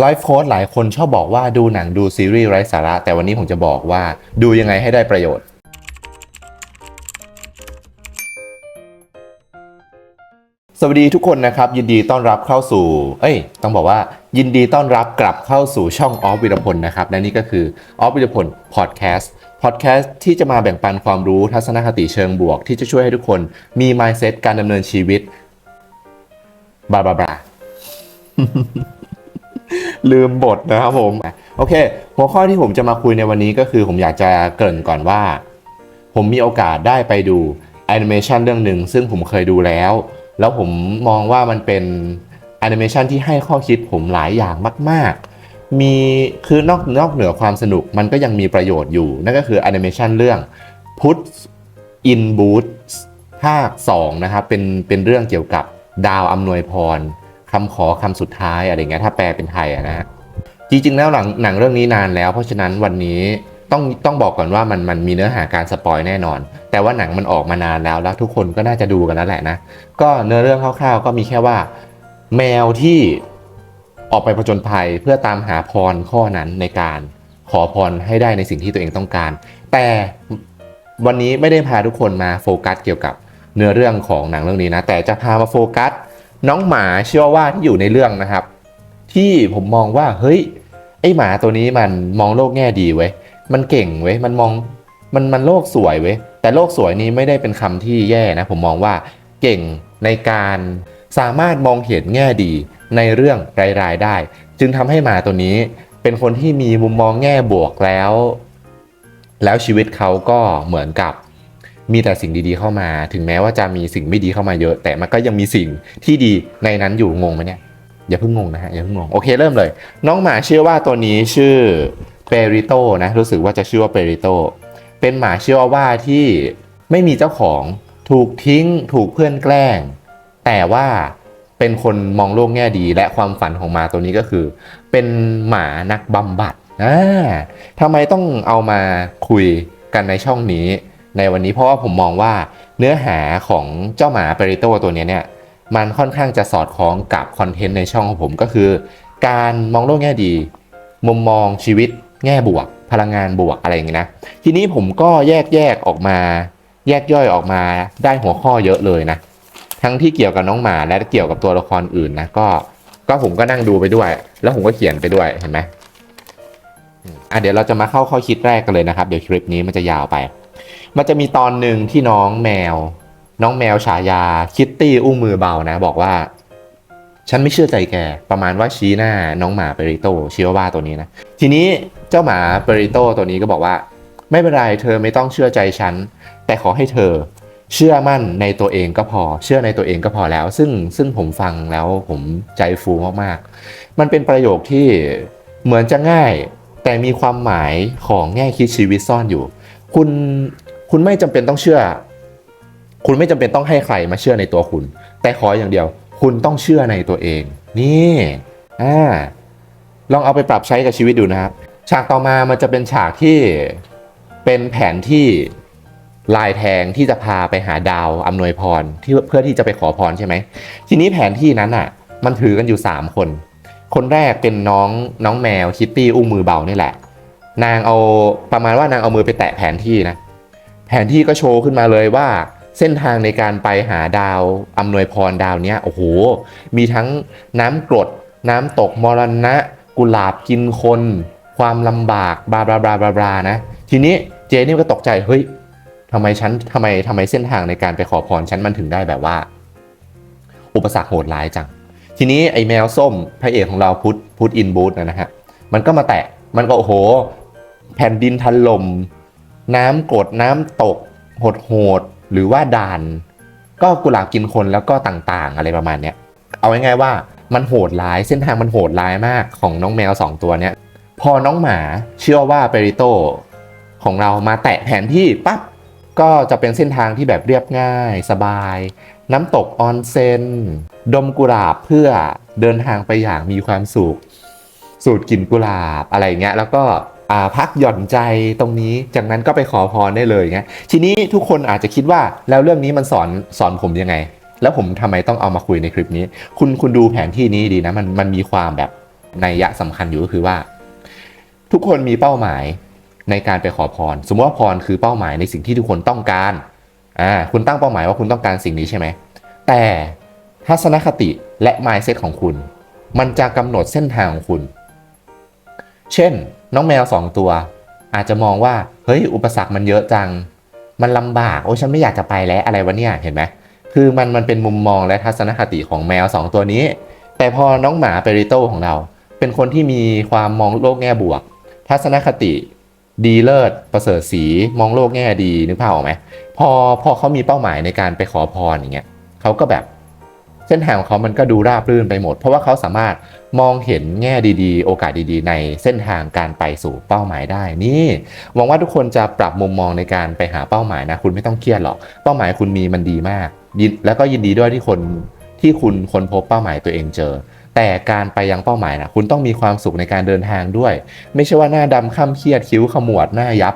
ไลฟ์โค้ดหลายคนชอบบอกว่าดูหนังดูซีรีส์ไร้สาระ แต่วันนี้ผมจะบอกว่าดูยังไงให้ได้ประโยชน์ สวัสดีทุกคนนะครับ ยินดีต้อนรับเข้าสู่ เอ้ย ต้องบอกว่า ยินดีต้อนรับกลับเข้าสู่ช่องออฟวิรพลนะครับ และนี่ก็คือออฟวิรพลพอดแคสต์พอดแคสต์ที่จะมาแบ่งปันความรู้ทัศนคติเชิงบวก ที่จะช่วยให้ทุกคนมี mindset การดำเนินชีวิตบลาบลาบ ลืมบทนะครับผม โอเค หัวข้อที่ผมจะมาคุยในวันนี้ก็คือผมอยากจะเกริ่นก่อนว่า ผมมีโอกาสได้ไปดูแอนิเมชันเรื่องหนึ่งซึ่งผมเคยดูแล้ว แล้วผมมองว่ามันเป็นแอนิเมชันที่ให้ข้อคิดผมหลายอย่างมาก ๆ มีคือนอกนอกเหนือความสนุกมันก็ยังมีประโยชน์อยู่ นั่นก็คือแอนิเมชันเรื่อง Put in Boots ภาค2นะครับเป็นเป็นเรื่องเกี่ยวกับดาวอำนวยพร คำขอคำสุดท้ายอะไรเงี้ยถ้าแปลเป็นไทยอะนะฮะจริงๆแล้วหลังหนังเรื่องนี้นานแล้ว เพราะฉะนั้นวันนี้ต้องต้องบอกก่อนว่ามันมันมีเนื้อหาการสปอยแน่นอน แต่ว่าหนังมันออกมานานแล้วแล้วทุกคนก็น่าจะดูกันแล้วแหละนะ ก็เนื้อเรื่องคร่าวๆ ก็มีแค่ว่า แมวที่ออกไปผจญภัยเพื่อตามหาพรข้อนั้นในการขอพรให้ได้ในสิ่งที่ตัวเองต้องการ แต่วันนี้ไม่ได้พาทุกคนมาโฟกัสเกี่ยวกับเนื้อเรื่องของหนังเรื่องนี้นะ แต่จะพามาโฟกัส น้องหมาเชื่อว่าที่อยู่ในเรื่องนะครับ ที่ผมมองว่าเฮ้ยไอหมาตัวนี้มันมองโลกแง่ดีเว้ยมันเก่งเว้ยมันมองมันมันโลกสวยเว้ยแต่โลกสวยนี้ไม่ได้เป็นคำที่แย่นะ ผมมองว่าเก่งในการสามารถมองเห็นแง่ดีในเรื่องรายๆได้ จึงทำให้หมาตัวนี้เป็นคนที่มีมุมมองแง่บวกแล้ว แล้วชีวิตเขาก็เหมือนกับ มีแต่สิ่งดีๆเข้ามา ถึงแม้ว่าจะมีสิ่งไม่ดีเข้ามาเยอะ แต่มันก็ยังมีสิ่งที่ดีในนั้นอยู่งงไหมเนี่ยอย่าเพิ่งงงนะฮะอย่าเพิ่งงงโอเคเริ่มเลย น้องหมาเชื่อว่าตัวนี้ชื่อเปริโตนะรู้สึกว่าจะชื่อว่าเปริโตเป็นหมาเชื่อว่าที่ไม่มีเจ้าของถูกทิ้งถูกเพื่อนแกล้ง แต่ว่าเป็นคนมองโลกแง่ดีและความฝันของหมาตัวนี้ก็คือ เป็นหมานักบำบัดอ่าทำไมต้องเอามาคุยกันในช่องนี้ ในวันนี้เพราะว่าผมมองว่าเนื้อหาของเจ้าหมาเปริโตตัวนี้เนี่ยมันค่อนข้างจะสอดคล้องกับคอนเทนต์ในช่องของผมก็คือ การมองโลกแง่ดี มุมมองชีวิตแง่บวก พลังงานบวกอะไรอย่างงี้นะ ทีนี้ผมก็แยกแยกออกมา แยกย่อยออกมาได้หัวข้อเยอะเลยนะ ทั้งที่เกี่ยวกับน้องหมาและเกี่ยวกับตัวละครอื่นนะก็ก็ผมก็นั่งดูไปด้วย แล้วผมก็เขียนไปด้วยเห็นไหมอะเดี๋ยวเราจะมาเข้าข้อคิดแรกกันเลยนะครับ เดี๋ยวคลิปนี้มันจะยาวไป มันจะมีตอนหนึ่งที่น้องแมว น้องแมวฉายาคิตตี้อุ้งมือเบานะ บอกว่า ฉันไม่เชื่อใจแก ประมาณว่าชี้หน้าน้องหมาเปริโตชิวาว่าตัวนี้นะ ทีนี้เจ้าหมาเปริโตตัวนี้ก็บอกว่า ไม่เป็นไรเธอไม่ต้องเชื่อใจฉัน แต่ขอให้เธอเชื่อมั่นในตัวเองก็พอ เชื่อในตัวเองก็พอแล้ว ซึ่งซึ่งผมฟังแล้วผมใจฟูมากๆ มันเป็นประโยคที่เหมือนจะง่าย แต่มีความหมายของแง่คิดชีวิตซ่อนอยู่ คุณ คุณไม่จำเป็นต้องเชื่อ คุณไม่จำเป็นต้องให้ใครมาเชื่อในตัวคุณ แต่ขออย่างเดียว คุณต้องเชื่อในตัวเอง นี่อ่าลองเอาไปปรับใช้กับชีวิตดูนะครับ ฉากต่อมามันจะเป็นฉากที่เป็นแผนที่ลายแทงที่จะพาไปหาดาวอำนวยพรที่เพื่อที่จะไปขอพรใช่ไหม ทีนี้แผนที่นั้นอะ มันถือกันอยู่ 3 คน คนแรกเป็นน้องน้องแมวคิตตี้อุ้มมือเบานี่แหละ นางเอาประมาณว่านางเอามือไปแตะแผนที่นะ แผนที่ก็โชว์ขึ้นมาเลยว่า เส้นทางในการไปหาดาวอำนวยพรดาวเนี้ยโอ้โห มีทั้งน้ำกรด น้ำตกมรณะ กุหลาบกินคน ความลำบากบลาบลาบลาบลาบลานะ ทีนี้เจนี่ก็ตกใจเฮ้ยทำไมฉันทำไมทำไมเส้นทางในการไปขอพรฉันมันถึงได้แบบว่า อุปสรรคโหดร้ายจัง ทีนี้ไอ้แมวส้มพระเอกของเราพุทพุทอินบูธนะฮะมันก็มาแตะมันก็โอ้โห แผ่นดินถล่ม น้ำกรดน้ำตกโหดโหดหรือว่าด่าน ก็กุหลาบกินคนแล้วก็ต่างๆ อะไรประมาณเนี้ยเอาง่ายๆว่ามันโหดร้ายเส้นทางมันโหดร้ายมากของน้องแมวสองตัวเนี้ยพอน้องหมาเชื่อว่าเปริโตของเรามาแตะแผนที่ปั๊บก็จะเป็นเส้นทางที่แบบเรียบง่าย สบาย น้ำตกออนเซนดมกุหลาบเพื่อเดินทางไปอย่างมีความสุข สูตรกลิ่นกุหลาบอะไรเงี้ยแล้วก็ พักหย่อนใจตรงนี้ จากนั้นก็ไปขอพรได้เลยเงี้ยทีนี้ทุกคนอาจจะคิดว่าแล้วเรื่องนี้มันสอนสอนผมยังไง แล้วผมทำไมต้องเอามาคุยในคลิปนี้ คุณคุณดูแผนที่นี้ดีนะมันมันมีความแบบในยะสำคัญอยู่ก็คือว่า ทุกคนมีเป้าหมายในการไปขอพร สมมติว่าพรคือเป้าหมายในสิ่งที่ทุกคนต้องการอ่าคุณตั้งเป้าหมายว่าคุณต้องการสิ่งนี้ใช่ไหมแต่ทัศนคติและ mindset ของคุณ มันจะกำหนดเส้นทางของคุณ เช่น น้องแมวสองตัว อาจจะมองว่า เฮ้ย อุปสรรคมันเยอะจัง มันลำบาก โอ้ฉันไม่อยากจะไปแล้วอะไรวะเนี่ย เห็นไหม คือมันมันเป็นมุมมองและทัศนคติของแมวสองตัวนี้ แต่พอน้องหมาเปริโตของเรา เป็นคนที่มีความมองโลกแง่บวก ทัศนคติดีเลิศประเสริฐสีมองโลกแง่ดีนึกภาพออกไหมพอพอเขามีเป้าหมายในการไปขอพรอย่างเงี้ยเขาก็แบบ เส้นทางของเขามันก็ดูราบรื่นไปหมด เพราะว่าเขาสามารถมองเห็นแง่ดีๆ โอกาสดีๆ ในเส้นทางการไปสู่เป้าหมายได้ นี่หวังว่าทุกคนจะปรับมุมมองในการไปหาเป้าหมายนะ คุณไม่ต้องเครียดหรอกเป้าหมายคุณมีมันดีมาก แล้วก็ยินดีด้วยที่คนที่คุณค้นพบเป้าหมายตัวเองเจอ แต่การไปยังเป้าหมายนะคุณต้องมีความสุขในการเดินทางด้วย ไม่ใช่ว่าหน้าดำข้ามเครียดคิ้วขมวดหน้ายับ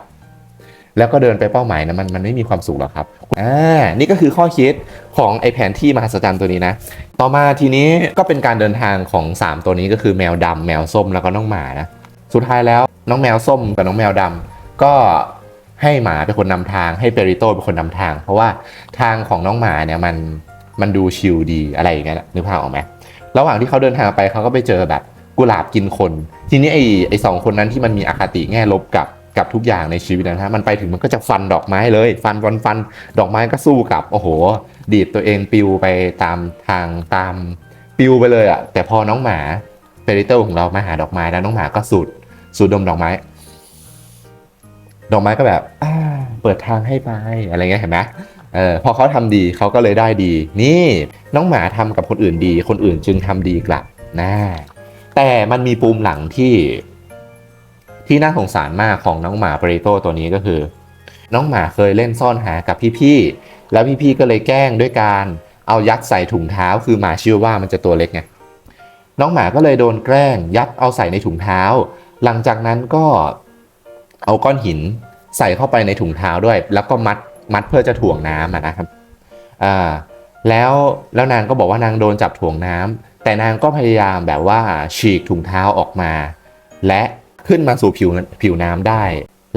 แล้วก็เดินไปเป้าหมายนะมันมันไม่มีความสุขหรอกครับ อ่า นี่ก็คือข้อคิด ของไอแผนที่มหัศจรรย์ตัวนี้นะ ต่อมาทีนี้ก็เป็นการเดินทางของ 3 ตัวนี้ก็คือแมวดำแมวส้มแล้วก็น้องหมานะ สุดท้ายแล้วน้องแมวส้มกับน้องแมวดำก็ให้หมาเป็นคนนำทางให้เปริโตเป็นคนนำทาง เพราะว่าทางของน้องหมาเนี่ยมันมันดูชิลดีอะไรอย่างเงี้ยนึกภาพออกไหมระหว่างที่เขาเดินทางไปเขาก็ไปเจอแบบกุหลาบกินคน ทีนี้ไอ้ไอ้สองคนนั้นที่มันมีอคติแง่ลบกับ กับทุกอย่างในชีวิตนะฮะมันไปถึงมันก็จะฟันดอกไม้เลย ฟันฟันฟันดอกไม้ก็สู้กับโอ้โห ดีดตัวเองปิวไปตามทางตามปิวไปเลยอะแต่พอน้องหมาเปริเตอร์ของเรามาหาดอกไม้แล้วน้องหมาก็สูดสูดดมดอกไม้ ดอกไม้ก็แบบอ่าเปิดทางให้ไปอะไรเงี้ยเห็นไหมเออพอเขาทำดีเขาก็เลยได้ดี นี่น้องหมาทำกับคนอื่นดี คนอื่นจึงทำดีกลับนะแต่มันมีปูมหลังที่ ที่น่าสงสารมากของน้องหมาเปริโตตัวนี้ก็คือ น้องหมาเคยเล่นซ่อนหากับพี่ๆแล้วพี่ๆก็เลยแกล้งด้วยการเอายัดใส่ถุงเท้า คือหมาชื่อว่ามันจะตัวเล็กไงน้องหมาก็เลยโดนแกล้ง ยัดเอาใส่ในถุงเท้า หลังจากนั้นก็เอาก้อนหินใส่เข้าไปในถุงเท้าด้วย แล้วก็มัดมัดเพื่อจะถ่วงน้ำนะครับอ่าแล้วแล้วนางก็บอกว่านางโดนจับถ่วงน้ำแต่นางก็พยายามแบบว่าฉีกถุงเท้าออกมา และ ขึ้นมาสู่ผิวผิวน้ำได้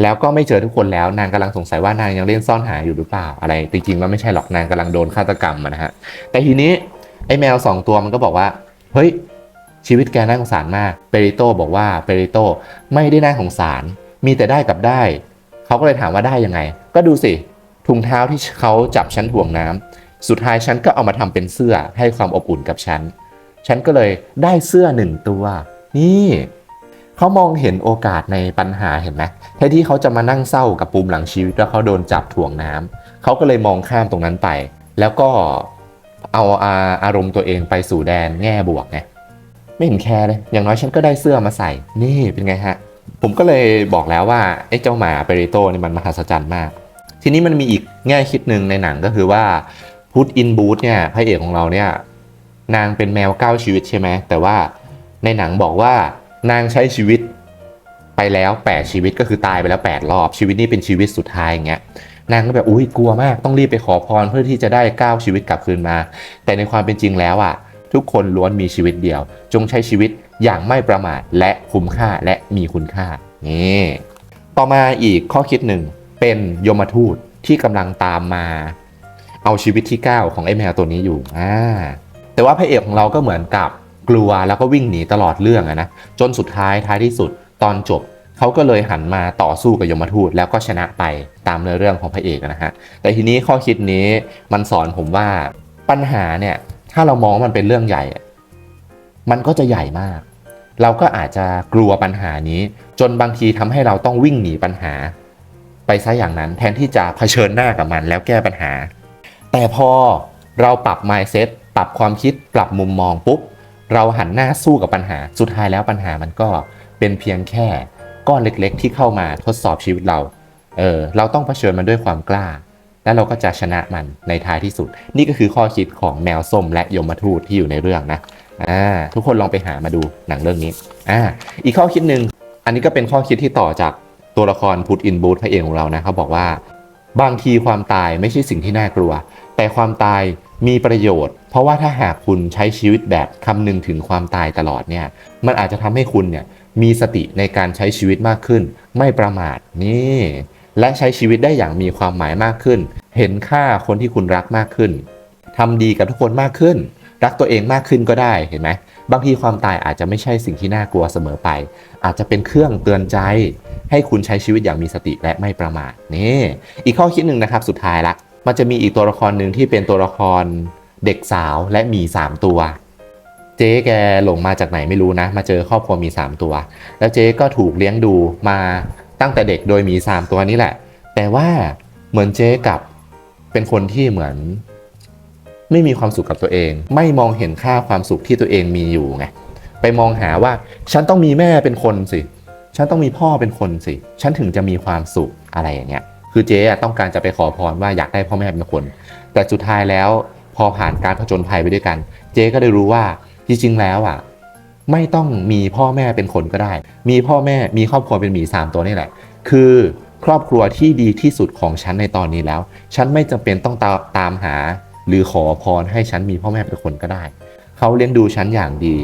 แล้วก็ไม่เจอทุกคนแล้วนางกำลังสงสัยว่านางยังเล่นซ่อนหาอยู่หรือเปล่าอะไรจริงๆแล้วไม่ใช่หรอกนางกำลังโดนฆาตกรรมนะฮะแต่ทีนี้ไอ้แมวสองตัวมันก็บอกว่าเฮ้ยชีวิตแกน่าสงสารมากเปริโตบอกว่าเปริโตไม่ได้น่าสงสาร มีแต่ได้กับได้เขาก็เลยถามว่าได้ยังไง ก็ดูสิถุงเท้าที่เขาจับฉันถ่วงน้ำสุดท้ายฉันก็เอามาทำเป็นเสื้อให้ความอบอุ่นกับฉัน ฉันก็เลยได้เสื้อหนึ่งตัว นี่ เขามองเห็นโอกาสในปัญหาเห็นไหมแทนที่เขาจะมานั่งเศร้ากับปูมหลังชีวิตแล้วเขาโดนจับถ่วงน้ำเขาก็เลยมองข้ามตรงนั้นไป แล้วก็เอาอาอารมณ์ตัวเองไปสู่แดนแง่บวกไงไม่เห็นแคร์เลย อย่างน้อยฉันก็ได้เสื้อมาใส่ นี่เป็นไงฮะ ผมก็เลยบอกแล้วว่าไอ้เจ้าหมาเปริโตนี่มันมหัศจรรย์มาก ทีนี้มันมีอีกแง่คิดหนึ่งในหนังก็คือว่าพุทอินบูธเนี่ยพระเอกของเราเนี่ยนางเป็นแมวเก้าชีวิตใช่ไหมแต่ว่าในหนังบอกว่า นางใช้ชีวิตไปแล้ว 8 ชีวิตก็คือตายไปแล้ว 8 รอบชีวิตนี้เป็นชีวิตสุดท้ายอย่างเงี้ยนางก็แบบอุ้ยกลัวมากต้องรีบไปขอพรเพื่อที่จะได้ก้าวชีวิตกลับคืนมา แต่ในความเป็นจริงแล้วอะ ทุกคนล้วนมีชีวิตเดียว จงใช้ชีวิตอย่างไม่ประมาทและคุ้มค่าและมีคุณค่านี่ต่อมาอีกข้อคิดหนึ่งเป็นยมทูตที่กำลังตามมา เอาชีวิตที่ 9 ของไอ้แมวตัวนี้อยู่อ่าแต่ว่าพระเอกของเราก็เหมือนกับ กลัวแล้วก็วิ่งหนีตลอดเรื่องนะจนสุดท้ายท้ายที่สุดตอนจบเขาก็เลยหันมาต่อสู้กับยมทูตแล้วก็ชนะไปตามเนื้อเรื่องของพระเอกนะฮะแต่ทีนี้ข้อคิดนี้มันสอนผมว่าปัญหาเนี่ยถ้าเรามองมันเป็นเรื่องใหญ่ มันก็จะใหญ่มาก เราก็อาจจะกลัวปัญหานี้ จนบางทีทำให้เราต้องวิ่งหนีปัญหา ไปซะอย่างนั้นแทนที่จะเผชิญหน้ากับมันแล้วแก้ปัญหา แต่พอเราปรับ mindset ปรับความคิดปรับมุมมองปุ๊บ เราหันหน้าสู้กับปัญหา สุดท้ายแล้วปัญหามันก็เป็นเพียงแค่ก้อนเล็กๆ ที่เข้ามาทดสอบชีวิตเรา เออ เราต้องเผชิญมันด้วยความกล้า แล้วเราก็จะชนะมันในท้ายที่สุด นี่ก็คือข้อคิดของแมวส้มและยมทูตที่อยู่ในเรื่องนะ อ่า ทุกคนลองไปหามาดูหนังเรื่องนี้ อ่า อีกข้อคิดหนึ่ง อันนี้ก็เป็นข้อคิดที่ต่อจากตัวละครพุทอินบูธพระเอกของเรานะเขาบอกว่า บางทีความตายไม่ใช่สิ่งที่น่ากลัว แต่ความตาย มีประโยชน์ เพราะว่าถ้าหากคุณใช้ชีวิตแบบคำนึงถึงความตายตลอดเนี่ย มันอาจจะทำให้คุณเนี่ยมีสติในการใช้ชีวิตมากขึ้น ไม่ประมาทนี่ และใช้ชีวิตได้อย่างมีความหมายมากขึ้น เห็นค่าคนที่คุณรักมากขึ้นทำดีกับทุกคนมากขึ้น รักตัวเองมากขึ้นก็ได้เห็นไหมบางทีความตายอาจจะไม่ใช่สิ่งที่น่ากลัวเสมอไป อาจจะเป็นเครื่องเตือนใจ ให้คุณใช้ชีวิตอย่างมีสติและไม่ประมาทนี่อีกข้อคิดหนึ่งนะครับสุดท้ายละ มันจะมีอีกตัวละครหนึ่งที่เป็นตัวละครเด็กสาวและมีสามตัว เจ๊แกหลงมาจากไหนไม่รู้นะ มาเจอครอบครัวมีสามตัว แล้วเจ๊ก็ถูกเลี้ยงดูมาตั้งแต่เด็กโดยมีสามตัวนี้แหละ แต่ว่าเหมือนเจ๊กับเป็นคนที่เหมือน ไม่มีความสุขกับตัวเอง ไม่มองเห็นค่าความสุขที่ตัวเองมีอยู่ไงไปมองหาว่าฉันต้องมีแม่เป็นคนสิ ฉันต้องมีพ่อเป็นคนสิ ฉันถึงจะมีความสุขอะไรอย่างเงี้ย คือเจ๊ต้องการจะไปขอพรว่าอยากได้พ่อแม่เป็นคน แต่สุดท้ายแล้วพอผ่านการผจญภัยไปด้วยกัน เจ๊ก็ได้รู้ว่าจริงๆแล้วอะไม่ต้องมีพ่อแม่เป็นคนก็ได้ มีพ่อแม่มีครอบครัวเป็นหมีสามตัวนี่แหละ คือครอบครัวที่ดีที่สุดของฉันในตอนนี้แล้ว ฉันไม่จำเป็นต้องตาตามหา หรือขอพรให้ฉันมีพ่อแม่เป็นคนก็ได้ เขาเลี้ยงดูฉันอย่างดี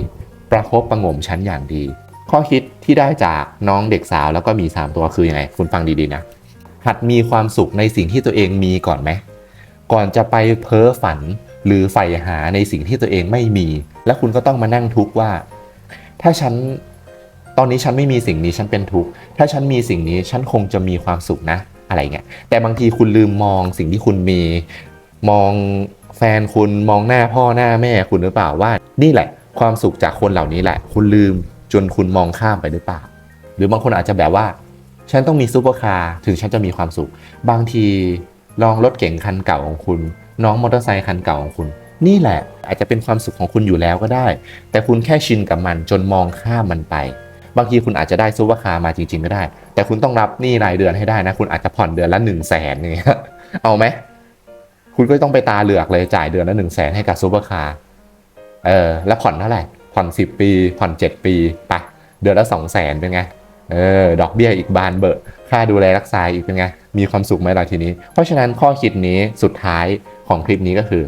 ประคบประงมฉันอย่างดี ข้อคิดที่ได้จากน้องเด็กสาวแล้วก็มี 3 ตัวคือยังไง คุณฟังดีๆนะ หัดมีความสุขในสิ่งที่ตัวเองมีก่อนไหม ก่อนจะไปเพ้อฝันหรือใฝ่หาในสิ่งที่ตัวเองไม่มี แล้วคุณก็ต้องมานั่งทุกข์ว่า ถ้าฉันตอนนี้ฉันไม่มีสิ่งนี้ฉันเป็นทุกข์ถ้าฉันมีสิ่งนี้ฉันคงจะมีความสุขนะ อะไรเงี้ยแต่บางทีคุณลืมมองสิ่งที่คุณมี มองแฟนคุณมองหน้าพ่อหน้าแม่คุณหรือเปล่าว่า นี่แหละ ความสุขจากคนเหล่านี้แหละ คุณลืมจนคุณมองข้ามไปหรือเปล่า หรือบางคนอาจจะแบบว่า ฉันต้องมีซูเปอร์คาร์ถึงฉันจะมีความสุข บางทีลองรถเก๋งคันเก่าของคุณ น้องมอเตอร์ไซค์คันเก่าของคุณ นี่แหละอาจจะเป็นความสุขของคุณอยู่แล้วก็ได้ แต่คุณแค่ชินกับมันจนมองข้ามมันไป บางทีคุณอาจจะได้ซูเปอร์คาร์มาจริง ๆ ก็ได้ แต่คุณต้องรับหนี้รายเดือนให้ได้นะ คุณอาจจะผ่อนเดือนละ1นึ่งแสนอย่างเงี้ยเอาไหมคุณก็ต้องไปตาเหลือกเลยจ่ายเดือนละ1นึ่งแสนให้กับซูเปอร์คาร์เออแล้วผ่อนเท่าไหร่ผ่อน 10 ปี ผ่อน 7 ปีไปเดือนละ2 0 0แสนเป็นไง เออดอกเบี้ยอีกบานเบอะค่าดูแลรักษาอีกเป็นไง มีความสุขไหมล่ะทีนี้ เพราะฉะนั้นข้อคิดนี้สุดท้ายของคลิปนี้ก็คือ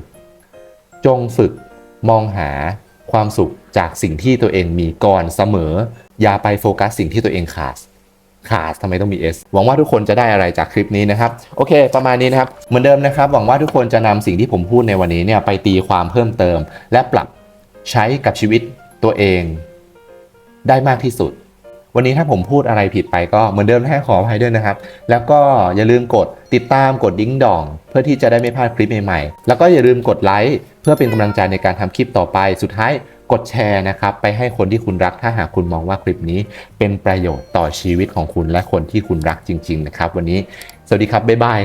จงฝึกมองหาความสุขจากสิ่งที่ตัวเองมีก่อนเสมอ อย่าไปโฟกัสสิ่งที่ตัวเองขาดขาดทำไมต้องมี S หวังว่าทุกคนจะได้อะไรจากคลิปนี้นะครับ โอเค ประมาณนี้นะครับ เหมือนเดิมนะครับ หวังว่าทุกคนจะนำสิ่งที่ผมพูดในวันนี้เนี่ยไปตีความเพิ่มเติม และปรับใช้กับชีวิตตัวเอง ได้มากที่สุด วันนี้ถ้าผมพูดอะไรผิดไปก็เหมือนเดิมนะฮะขออภัยด้วยนะครับ แล้วก็อย่าลืมกดติดตามกดดิ้งดอง เพื่อที่จะได้ไม่พลาดคลิปใหม่ๆ แล้วก็อย่าลืมกดไลค์เพื่อเป็นกำลังใจในการทำคลิปต่อไป สุดท้ายกดแชร์นะครับไปให้คนที่คุณรักถ้าหากคุณมองว่าคลิปนี้ เป็นประโยชน์ต่อชีวิตของคุณและคนที่คุณรักจริง ๆ นะครับ วันนี้ สวัสดีครับบ๊ายบาย